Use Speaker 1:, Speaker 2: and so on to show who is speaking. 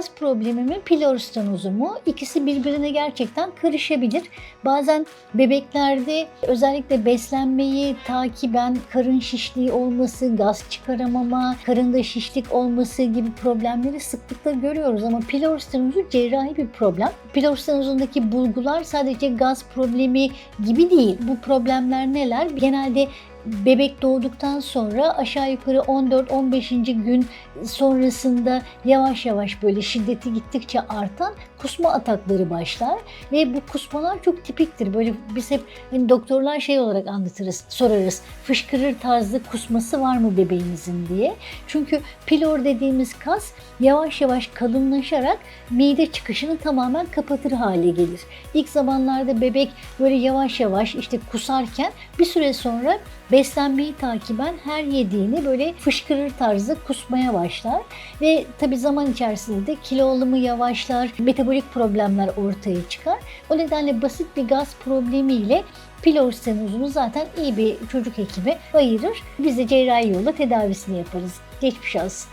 Speaker 1: gaz problemi mi, pilor stenozu mu? İkisi birbirine gerçekten karışabilir. Bazen bebeklerde özellikle beslenmeyi takiben karın şişliği olması, gaz çıkaramama, karında şişlik olması gibi problemleri sıklıkla görüyoruz ama pilor stenozu cerrahi bir problem. Pilor stenozundaki bulgular sadece gaz problemi gibi değil. Bu problemler neler? Genelde bebek doğduktan sonra aşağı yukarı 14-15. gün sonrasında yavaş yavaş böyle şiddeti gittikçe artan kusma atakları başlar ve bu kusmalar çok tipiktir. Böyle biz hep hani doktorlar şey olarak anlatırız, sorarız. Fışkırır tarzı kusması var mı bebeğinizin diye. Çünkü pilor dediğimiz kas yavaş yavaş kalınlaşarak mide çıkışını tamamen kapatır hale gelir. İlk zamanlarda bebek böyle yavaş yavaş işte kusarken bir süre sonra beslenmeyi takiben her yediğini böyle fışkırır tarzı kusmaya başlar. Ve tabi zaman içerisinde de kilo alımı yavaşlar, metabolik problemler ortaya çıkar. O nedenle basit bir gaz problemiyle pilor stenozunu zaten iyi bir çocuk hekimi ayırır. Biz de cerrahi yolla tedavisini yaparız. Geçmiş olsun.